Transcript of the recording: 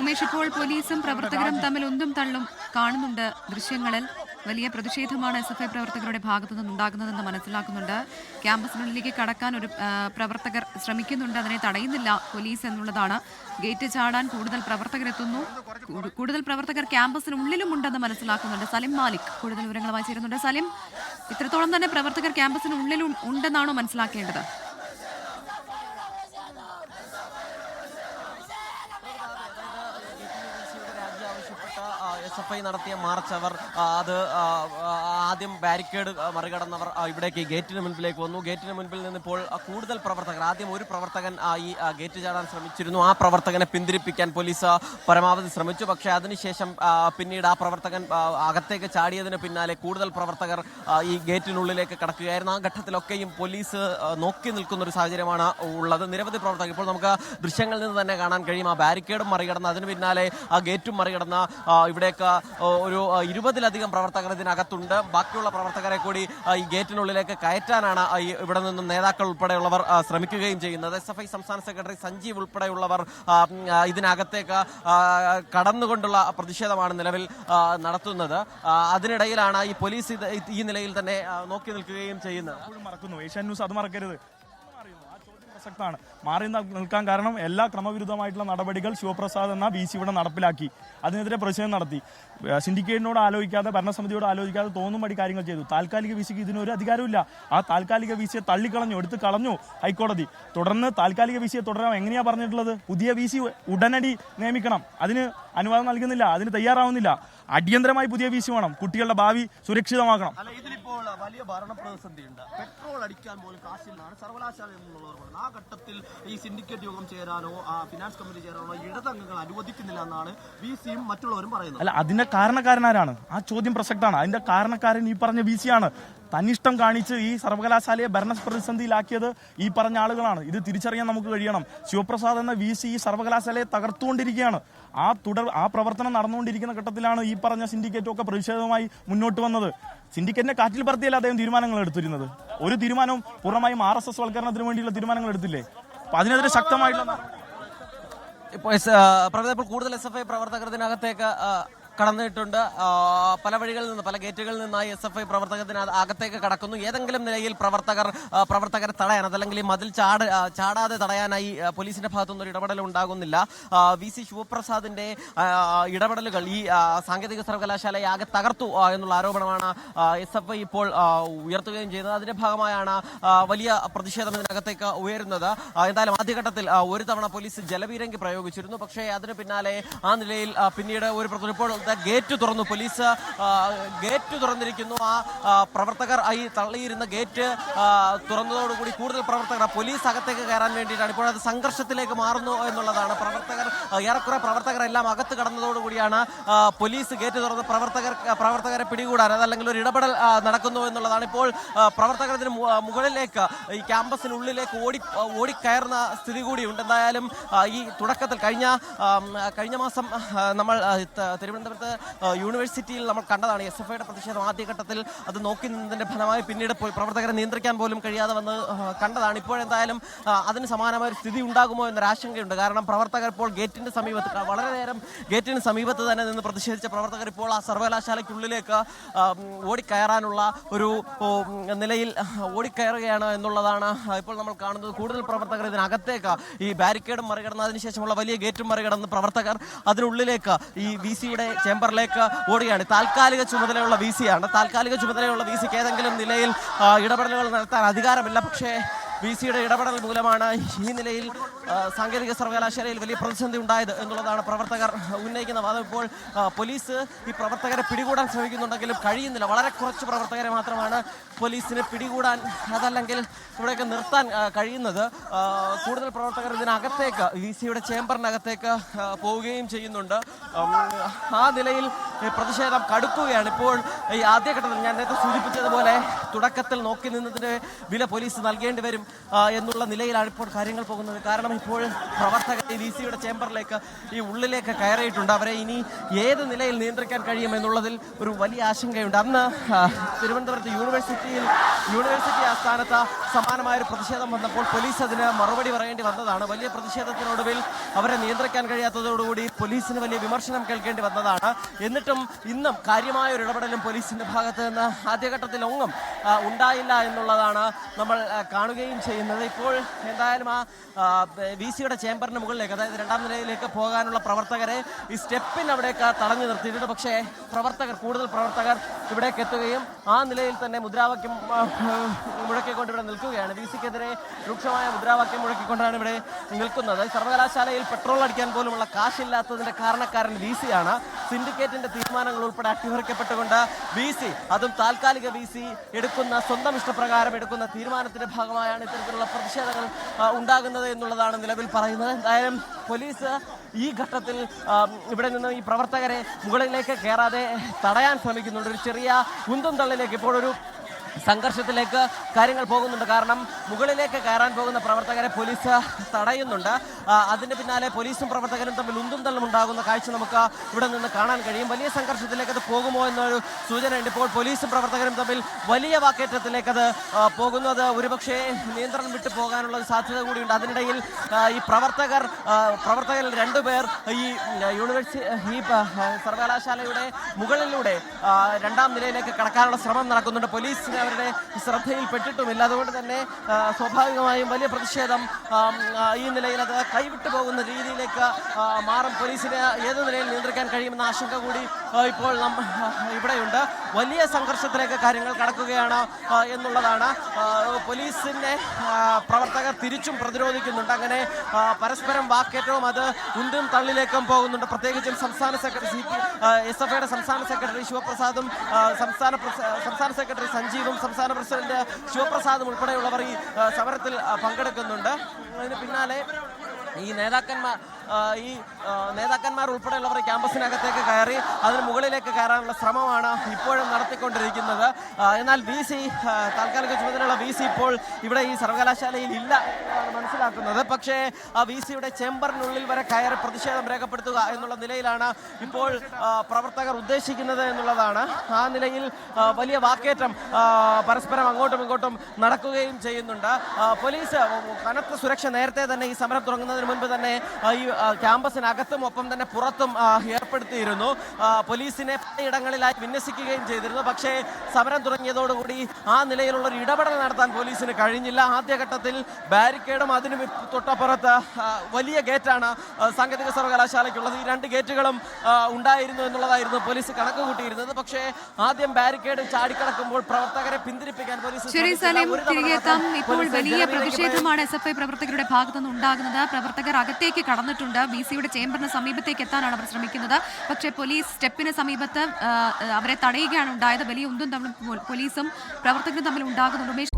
ഉമേഷ് ഇപ്പോൾ പോലീസും പ്രവർത്തകരും തമ്മിൽ ഒന്നും തള്ളും കാണുന്നുണ്ട് ദൃശ്യങ്ങളിൽ. വലിയ പ്രതിഷേധമാണ് എസ് എഫ് ഐ പ്രവർത്തകരുടെ ഭാഗത്തു നിന്നുണ്ടാകുന്നതെന്ന് മനസ്സിലാക്കുന്നുണ്ട്. ക്യാമ്പസിനുള്ളിലേക്ക് കടക്കാൻ ഒരു പ്രവർത്തകർ ശ്രമിക്കുന്നുണ്ട്. അതിനെ തടയുന്നില്ല പോലീസ് എന്നുള്ളതാണ്. ഗേറ്റ് ചാടാൻ കൂടുതൽ പ്രവർത്തകർ എത്തുന്നു കൂടുതൽ പ്രവർത്തകർ ക്യാമ്പസിനുള്ളിലും ഉണ്ടെന്ന് മനസ്സിലാക്കുന്നുണ്ട് സലിം മാലിക്. കൂടുതൽ വിവരങ്ങളുമായി ചേരുന്നുണ്ട്. സലിം ഇത്രത്തോളം തന്നെ പ്രവർത്തകർ ക്യാമ്പസിനുള്ളിലും ഉണ്ടെന്നാണോ മനസ്സിലാക്കേണ്ടത്? എസ് എഫ് ഐ നടത്തിയ മാർച്ച് അവർ അത് ആദ്യം ബാരിക്കേഡ് മറികടന്നവർ ഇവിടേക്ക് ഗേറ്റിന് മുൻപിലേക്ക് വന്നു. ഗേറ്റിന് മുൻപിൽ നിന്ന് ഇപ്പോൾ കൂടുതൽ പ്രവർത്തകർ ആദ്യം ഒരു പ്രവർത്തകൻ ഈ ഗേറ്റ് ചാടാൻ ശ്രമിച്ചിരുന്നു. ആ പ്രവർത്തകനെ പിന്തിരിപ്പിക്കാൻ പോലീസ് പരമാവധി ശ്രമിച്ചു. പക്ഷേ അതിനുശേഷം പിന്നീട് ആ പ്രവർത്തകൻ അകത്തേക്ക് ചാടിയതിന് പിന്നാലെ കൂടുതൽ പ്രവർത്തകർ ഈ ഗേറ്റിനുള്ളിലേക്ക് കടക്കുകയായിരുന്നു. ആ ഘട്ടത്തിലൊക്കെയും പോലീസ് നോക്കി നിൽക്കുന്ന ഒരു സാഹചര്യമാണ് ഉള്ളത്. നിരവധി പ്രവർത്തകർ ഇപ്പോൾ നമുക്ക് ദൃശ്യങ്ങളിൽ നിന്ന് തന്നെ കാണാൻ കഴിയും. ആ ബാരിക്കേഡും മറികടന്ന് അതിന് പിന്നാലെ ആ ഗേറ്റും മറികടന്ന് ഇവിടേക്ക് ഒരു ഇരുപതിലധികം പ്രവർത്തകർ ഇതിനകത്തുണ്ട്. ബാക്കിയുള്ള പ്രവർത്തകരെ കൂടി ഈ ഗേറ്റിനുള്ളിലേക്ക് കയറ്റാനാണ് ഇവിടെ നിന്നും നേതാക്കൾ ഉൾപ്പെടെയുള്ളവർ ശ്രമിക്കുകയും ചെയ്യുന്നത്. എസ് എഫ് ഐ സംസ്ഥാന സെക്രട്ടറി സഞ്ജീവ് ഉൾപ്പെടെയുള്ളവർ ഇതിനകത്തേക്ക് കടന്നുകൊണ്ടുള്ള പ്രതിഷേധമാണ് നിലവിൽ നടത്തുന്നത്. അതിനിടയിലാണ് ഈ പോലീസ് ഈ നിലയിൽ തന്നെ നോക്കി നിൽക്കുകയും ചെയ്യുന്നത്. മറക്കുന്നു. ഏഷ്യാൻ ന്യൂസ് അത് മറക്കരുത്. പ്രസക്തമാണ് മാറി നിൽക്കാൻ കാരണം എല്ലാ ക്രമവിരുദ്ധമായിട്ടുള്ള നടപടികൾ ശിവപ്രസാദ് എന്ന ബി സി ഇവിടെ നടപ്പിലാക്കി. അതിനെതിരെ പ്രതിഷേധം നടത്തി. സിൻഡിക്കേറ്റിനോട് ആലോചിക്കാതെ ഭരണസമിതിയോട് ആലോചിക്കാതെ തോന്നുമ്പടി കാര്യങ്ങൾ ചെയ്തു. താൽക്കാലിക വി സിക്ക് ഇതിനൊരു അധികാരമില്ല ആ താൽക്കാലിക വി സിയെ തള്ളിക്കളഞ്ഞു എടുത്ത് കളഞ്ഞു ഹൈക്കോടതി. തുടർന്ന് താൽക്കാലിക വി സിയെ തുടരാൻ എങ്ങനെയാണ് പറഞ്ഞിട്ടുള്ളത്? പുതിയ വി സി ഉടനടി നിയമിക്കണം. അതിന് അനുവാദം നൽകുന്നില്ല. അതിന് തയ്യാറാവുന്നില്ല. അടിയന്തരമായി പുതിയ വി സി വേണം. കുട്ടികളുടെ ഭാവി സുരക്ഷിതമാക്കണം. അല്ല ഇതിലിപ്പോൾ വലിയ ഭരണ പ്രതിസന്ധിയുണ്ട് പെട്രോൾ അടിക്കാൻ പോലും കാശില്ലാണ് സർവകലാശാല എന്നുള്ളവർ ആ ഘട്ടത്തിൽ ഈ സിൻഡിക്കേറ്റ് യോഗം ചേരാനോ ആ ഫിനാൻസ് കമ്മിറ്റി ചേരാനോ ഇടതംഗങ്ങൾ അനുവദിക്കുന്നില്ല എന്നാണ് വി സിയും മറ്റുള്ളവരും പറയുന്നത്. അല്ല അതിന്റെ കാരണക്കാരനാരാണ് ആ ചോദ്യം പ്രസക്തമാണ് അതിന്റെ കാരണക്കാരൻ ഈ പറഞ്ഞ വി ആണ് തന്നിഷ്ടം കാണിച്ച് ഈ സർവകലാശാലയെ ഭരണ പ്രതിസന്ധിയിലാക്കിയത് ഈ പറഞ്ഞ ആളുകളാണ്. ഇത് തിരിച്ചറിയാൻ നമുക്ക് കഴിയണം. ശിവപ്രസാദ് എന്ന വി സി ഈ സർവകലാശാലയെ തകർത്തുകൊണ്ടിരിക്കുകയാണ്. ആ തുടർ ആ പ്രവർത്തനം നടന്നുകൊണ്ടിരിക്കുന്ന ഘട്ടത്തിലാണ് ഈ പറഞ്ഞ സിൻഡിക്കേറ്റും ഒക്കെ പ്രതിഷേധവുമായി മുന്നോട്ട് വന്നത്. സിൻഡിക്കേറ്റിനെ കാറ്റിൽ പറത്തിയല്ല അദ്ദേഹം തീരുമാനങ്ങൾ എടുത്തിരുന്നത്? ഒരു തീരുമാനവും പൂർണമായും ആർ എസ് എസ് വൽക്കരണത്തിന് വേണ്ടിയുള്ള തീരുമാനങ്ങൾ എടുത്തില്ലേ? അപ്പൊ അതിനെതിരെ ശക്തമായിട്ടുള്ള ഇപ്പോൾ കൂടുതൽ എസ് എഫ് ഐ പ്രവർത്തകർ ഇതിനകത്തേക്ക് കടന്നിട്ടുണ്ട്. പല വഴികളിൽ നിന്ന് പല ഗേറ്റുകളിൽ നിന്നായി എസ് എഫ് ഐ പ്രവർത്തകത്തിന് അകത്തേക്ക് കടക്കുന്നു. ഏതെങ്കിലും നിലയിൽ പ്രവർത്തകർ പ്രവർത്തകരെ തടയാൻ അതല്ലെങ്കിൽ മതിൽ ചാട് ചാടാതെ തടയാനായി പോലീസിന്റെ ഭാഗത്തുനിന്ന് ഒരു ഇടപെടൽ ഉണ്ടാകുന്നില്ല. വി സി ശിവപ്രസാദിന്റെ ഇടപെടലുകൾ ഈ സാങ്കേതിക സർവകലാശാലയെ ആകെ തകർത്തു എന്നുള്ള ആരോപണമാണ് എസ് എഫ് ഐ ഇപ്പോൾ ഉയർത്തുകയും ചെയ്യുന്നത്. അതിന്റെ ഭാഗമായാണ് വലിയ പ്രതിഷേധം ഇതിനകത്തേക്ക് ഉയരുന്നത്. എന്തായാലും ആദ്യഘട്ടത്തിൽ ഒരു തവണ പോലീസ് ജലപീരങ്കി പ്രയോഗിച്ചിരുന്നു. പക്ഷേ അതിന് പിന്നാലെ ആ നിലയിൽ പിന്നീട് ഒരു ദാ ഗേറ്റ് തുറന്നു പോലീസ് ഗേറ്റ് തുറന്നിരിക്കുന്നു. ആ പ്രവർത്തകർ ഈ തള്ളിയിരുന്ന ഗേറ്റ് തുറന്നതോടുകൂടി കൂടുതൽ പ്രവർത്തകർ പോലീസ് അകത്തേക്ക് കയറാൻ വേണ്ടിയിട്ടാണ്. ഇപ്പോൾ അത് സംഘർഷത്തിലേക്ക് മാറുന്നു എന്നുള്ളതാണ്. പ്രവർത്തകർ ഏറെക്കുറെ പ്രവർത്തകർ പ്രവർത്തകരെല്ലാം അകത്ത് കടന്നതോടുകൂടിയാണ് പോലീസ് ഗേറ്റ് തുറന്ന് പ്രവർത്തകർ പ്രവർത്തകരെ പിടികൂടാൻ അതല്ലെങ്കിൽ ഒരു ഇടപെടൽ നടക്കുന്നു എന്നുള്ളതാണ്. ഇപ്പോൾ പ്രവർത്തകർ ഇതിന് മുകളിലേക്ക് ഈ ക്യാമ്പസിനുള്ളിലേക്ക് ഓടി ഓടിക്കയറുന്ന സ്ഥിതി കൂടിയുണ്ട്. എന്തായാലും ഈ തുടക്കത്തിൽ കഴിഞ്ഞ കഴിഞ്ഞ മാസം നമ്മൾ ആ, ത- തിരുവനന്തപുരത്ത് യൂണിവേഴ്സിറ്റിയിൽ നമ്മൾ കണ്ടതാണ് എസ് എഫ് ഐയുടെ പ്രതിഷേധം ആദ്യഘട്ടത്തിൽ അത് നോക്കി നിന്നതിന്റെ ഫലമായി പിന്നീട് പ്രവർത്തകരെ നിയന്ത്രിക്കാൻ പോലും കഴിയാതെ വന്ന് കണ്ടതാണ്. ഇപ്പോഴെന്തായാലും അതിന് സമാനമായ ഒരു സ്ഥിതി ഉണ്ടാകുമോ എന്നൊരു ആശങ്കയുണ്ട്. കാരണം പ്രവർത്തകർ ഇപ്പോൾ ഗേറ്റിന്റെ സമീപത്ത് വളരെ നേരം ഗേറ്റിന് സമീപത്ത് തന്നെ നിന്ന് പ്രതിഷേധിച്ച പ്രവർത്തകർ ഇപ്പോൾ ആ സർവകലാശാലയ്ക്കുള്ളിലേക്ക് ഓടിക്കയറാനുള്ള ഒരു നിലയിൽ ഓടിക്കയറുകയാണ് എന്നുള്ളതാണ് ഇപ്പോൾ നമ്മൾ കാണുന്നത്. കൂടുതൽ പ്രവർത്തകർ ഇതിനകത്തേക്ക് ഈ ബാരിക്കേഡും മറികടന്ന് അതിനുശേഷമുള്ള വലിയ ഗേറ്റും മറികടന്ന് പ്രവർത്തകർ അതിനുള്ളിലേക്ക് ഈ വി സിയുടെ ചേംബറിലേക്ക് ഓടുകയാണ്. താൽക്കാലിക ചുമതലയുള്ള വി സിയാണ് താൽക്കാലിക ചുമതലയുള്ള വി സിക്ക് ഏതെങ്കിലും നിലയിൽ ഇടപെടലുകൾ നടത്താൻ അധികാരമില്ല. പക്ഷേ വി സിയുടെ ഇടപെടൽ മൂലമാണ് ഈ നിലയിൽ സാങ്കേതിക സർവകലാശാലയിൽ വലിയ പ്രതിസന്ധി ഉണ്ടായത് എന്നുള്ളതാണ് പ്രവർത്തകർ ഉന്നയിക്കുന്ന വാദം. ഇപ്പോൾ പോലീസ് ഈ പ്രവർത്തകരെ പിടികൂടാൻ ശ്രമിക്കുന്നുണ്ടെങ്കിലും കഴിയുന്നില്ല. വളരെ കുറച്ച് പ്രവർത്തകരെ മാത്രമാണ് പോലീസിന് പിടികൂടാൻ അതല്ലെങ്കിൽ ഇവിടെയൊക്കെ നിർത്താൻ കഴിയുന്നത്. കൂടുതൽ പ്രവർത്തകർ ഇതിനകത്തേക്ക് വി സിയുടെ ചേംബറിനകത്തേക്ക് പോവുകയും ചെയ്യുന്നുണ്ട്. ആ നിലയിൽ പ്രതിഷേധം കടുക്കുകയാണ്. ഇപ്പോൾ ഈ ആദ്യഘട്ടത്തിൽ ഞാൻ നേരത്തെ സൂചിപ്പിച്ചതുപോലെ തുടക്കത്തിൽ നോക്കി നിന്നതിന് വില പോലീസ് നൽകേണ്ടി വരും എന്നുള്ള നിലയിലാണ് ഇപ്പോൾ കാര്യങ്ങൾ പോകുന്നത്. കാരണം ഇപ്പോൾ പ്രവർത്തകർ വി സിയുടെ ചേംബറിലേക്ക് ഈ ഉള്ളിലേക്ക് കയറിയിട്ടുണ്ട്. അവരെ ഇനി ഏത് നിലയിൽ നിയന്ത്രിക്കാൻ കഴിയും എന്നുള്ളതിൽ ഒരു വലിയ ആശങ്കയുണ്ട്. അന്ന് തിരുവനന്തപുരത്ത് യൂണിവേഴ്സിറ്റിയിൽ യൂണിവേഴ്സിറ്റി ആസ്ഥാനത്ത് സമാനമായ ഒരു പ്രതിഷേധം വന്നപ്പോൾ പോലീസ് അതിന് മറുപടി പറയേണ്ടി വന്നതാണ്. വലിയ പ്രതിഷേധത്തിനൊടുവിൽ അവരെ നിയന്ത്രിക്കാൻ കഴിയാത്തതോടുകൂടി പോലീസിന് വലിയ വിമർശനം കേൾക്കേണ്ടി വന്നതാണ്. എന്നിട്ടും ഇന്നും കാര്യമായ ഒരു ഇടപെടലും പോലീസിന്റെ ഭാഗത്ത് നിന്ന് ആദ്യഘട്ടത്തിൽ ഒന്നും ഉണ്ടായില്ല എന്നുള്ളതാണ് നമ്മൾ കാണുകയും ചെയ്യുന്നത്. ഇപ്പോൾ എന്തായാലും ആ വി സിയുടെ ചേംബറിന് മുകളിലേക്ക് അതായത് രണ്ടാം നിലയിലേക്ക് പോകാനുള്ള പ്രവർത്തകരെ ഈ സ്റ്റെപ്പിന് അവിടേക്ക് തടഞ്ഞു നിർത്തിയിട്ടുണ്ട്. പക്ഷേ പ്രവർത്തകർ കൂടുതൽ പ്രവർത്തകർ ഇവിടേക്ക് എത്തുകയും ആ നിലയിൽ തന്നെ മുദ്രാവാക്യം മുഴക്കിക്കൊണ്ട് ഇവിടെ നിൽക്കുകയാണ്. വി സിക്കെതിരെ രൂക്ഷമായ മുദ്രാവാക്യം മുഴക്കിക്കൊണ്ടാണ് ഇവിടെ നിൽക്കുന്നത്. സർവകലാശാലയിൽ പെട്രോൾ അടിക്കാൻ പോലുമുള്ള കാശില്ലാത്തതിന്റെ കാരണക്കാരൻ വി സിയാണ് സിൻഡിക്കേറ്റിന്റെ തീരുമാനങ്ങൾ ഉൾപ്പെടെ അട്ടിമറിക്കപ്പെട്ടുകൊണ്ട് വി സി അതും താൽക്കാലിക വി സി എടുക്കുന്ന സ്വന്തം ഇഷ്ടപ്രകാരം എടുക്കുന്ന തീരുമാനത്തിന്റെ ഭാഗമായാണ് ഇത്തരത്തിലുള്ള പ്രതിഷേധങ്ങൾ ഉണ്ടാകുന്നത് എന്നുള്ളതാണ് നിലവിൽ പറയുന്നത്. എന്തായാലും പോലീസ് ഈ ഘട്ടത്തിൽ ഇവിടെ നിന്ന് ഈ പ്രവർത്തകരെ മുകളിലേക്ക് കയറാതെ തടയാൻ ശ്രമിക്കുന്നുണ്ട്. ഒരു ചെറിയ ഉന്തും തള്ളിലേക്ക് ഇപ്പോഴൊരു സംഘർഷത്തിലേക്ക് കാര്യങ്ങൾ പോകുന്നുണ്ട്. കാരണം മുകളിലേക്ക് കയറാൻ പോകുന്ന പ്രവർത്തകരെ പോലീസ് തടയുന്നുണ്ട്. അതിന് പിന്നാലെ പോലീസും പ്രവർത്തകരും തമ്മിൽ ഉന്തും തള്ളും ഉണ്ടാകുന്ന കാഴ്ച നമുക്ക് ഇവിടെ നിന്ന് കാണാൻ കഴിയും. വലിയ സംഘർഷത്തിലേക്ക് അത് പോകുമോ എന്നൊരു സൂചനയുണ്ട്. ഇപ്പോൾ പോലീസും പ്രവർത്തകരും തമ്മിൽ വലിയ വാക്കേറ്റത്തിലേക്ക് അത് പോകുന്നത് ഒരുപക്ഷെ നിയന്ത്രണം വിട്ടു പോകാനുള്ള സാധ്യത കൂടിയുണ്ട്. അതിനിടയിൽ ഈ പ്രവർത്തകർ പ്രവർത്തകരിൽ രണ്ടുപേർ ഈ യൂണിവേഴ്സിറ്റി ഈ സർവകലാശാലയുടെ മുകളിലൂടെ രണ്ടാം നിലയിലേക്ക് കടക്കാനുള്ള ശ്രമം നടക്കുന്നുണ്ട്. പോലീസിന് അവരുടെ ശ്രദ്ധയിൽപ്പെട്ടിട്ടുമില്ല. അതുകൊണ്ട് തന്നെ സ്വാഭാവികമായും വലിയ പ്രതിഷേധം ഈ നിലയിൽ അത് കൈവിട്ടു പോകുന്ന രീതിയിലേക്ക് മാറും പോലീസിന് ഏത് നിലയിൽ നിയന്ത്രിക്കാൻ കഴിയുമെന്ന ആശങ്ക കൂടി ഇപ്പോൾ നം ഇവിടെയുണ്ട്. വലിയ സംഘർഷത്തിലേക്ക് കാര്യങ്ങൾ കടക്കുകയാണ് എന്നുള്ളതാണ്. പോലീസിന്റെ പ്രവർത്തകർ തിരിച്ചും പ്രതിരോധിക്കുന്നുണ്ട്. അങ്ങനെ പരസ്പരം വാക്കേറ്റവും അത് ഉന്തും തള്ളിലേക്കും പോകുന്നുണ്ട്. പ്രത്യേകിച്ചും സംസ്ഥാന secretary C P S F ഐയുടെ സംസ്ഥാന സെക്രട്ടറി ശിവപ്രസാദും സംസ്ഥാന സംസ്ഥാന സെക്രട്ടറി സഞ്ജീവും സംസ്ഥാന പ്രസിഡന്റ് ശിവപ്രസാദും ഉൾപ്പെടെയുള്ളവർ ഈ സമരത്തിൽ പങ്കെടുക്കുന്നുണ്ട്. അതിന് പിന്നാലെ ഈ നേതാക്കന്മാർ ഈ നേതാക്കന്മാർ ഉൾപ്പെടെയുള്ളവർ ക്യാമ്പസിനകത്തേക്ക് കയറി അതിന് മുകളിലേക്ക് കയറാനുള്ള ശ്രമമാണ് ഇപ്പോഴും നടത്തിക്കൊണ്ടിരിക്കുന്നത്. എന്നാൽ വി സി താൽക്കാലിക ചുമതലയുള്ള വി സി ഇപ്പോൾ ഇവിടെ ഈ സർവകലാശാലയിൽ ഇല്ല മനസ്സിലാക്കുന്നത്. പക്ഷേ ആ വി സിയുടെ ചേംബറിനുള്ളിൽ വരെ കയറി പ്രതിഷേധം രേഖപ്പെടുത്തുക എന്നുള്ള നിലയിലാണ് ഇപ്പോൾ പ്രവർത്തകർ ഉദ്ദേശിക്കുന്നത് എന്നുള്ളതാണ്. ആ നിലയിൽ വലിയ വാക്കേറ്റം പരസ്പരം അങ്ങോട്ടും ഇങ്ങോട്ടും നടക്കുകയും ചെയ്യുന്നുണ്ട്. പോലീസ് കനത്ത സുരക്ഷ നേരത്തെ തന്നെ ഈ സമരം തുടങ്ങുന്നതിന് മുൻപ് തന്നെ ഈ ക്യാമ്പസിനകത്തും ഒപ്പം തന്നെ പുറത്തും ഏർപ്പെടുത്തിയിരുന്നു. പോലീസിനെ പലയിടങ്ങളിലായി വിന്യസിക്കുകയും ചെയ്തിരുന്നു. പക്ഷേ സമരം തുടങ്ങിയതോടുകൂടി ആ നിലയിലുള്ള ഒരു ഇടപെടൽ നടത്താൻ പോലീസിന് കഴിഞ്ഞില്ല. ആദ്യഘട്ടത്തിൽ ബാരിക്കേഡും അതിന് തൊട്ടപ്പുറത്ത് വലിയ ഗേറ്റാണ് സാങ്കേതിക സർവകലാശാലയ്ക്കുള്ളത്. ഈ രണ്ട് ഗേറ്റുകളും ഉണ്ടായിരുന്നു എന്നുള്ളതായിരുന്നു പോലീസ് കണക്ക് കൂട്ടിയിരുന്നത് പക്ഷേ ആദ്യം ബാരിക്കേഡ് ചാടിക്കടക്കുമ്പോൾ പ്രവർത്തകരെ പിന്തിരിപ്പിക്കാൻ പോലീസ് ഇപ്പോൾ വലിയ പ്രതിഷേധമാണ് എസ് എഫ് ഐ പ്രവർത്തകരുടെ ഭാഗത്തുനിന്ന് ഉണ്ടാകുന്നത് പ്രവർത്തകർ അകത്തേക്ക് കടന്നിട്ടുണ്ട്. ബി സിയുടെ ചേംബറിന് സമീപത്തേക്ക് എത്താനാണ് അവർ ശ്രമിക്കുന്നത്. പക്ഷേ പോലീസ് സ്റ്റെപ്പിന് സമീപത്ത് അവരെ തടയുകയാണ് ഉണ്ടായത്. വലിയ ഉന്തും തമ്മിൽ പോലീസും പ്രവർത്തകരും തമ്മിൽ ഉണ്ടാകുന്നുണ്ട്. ഉമേഷ്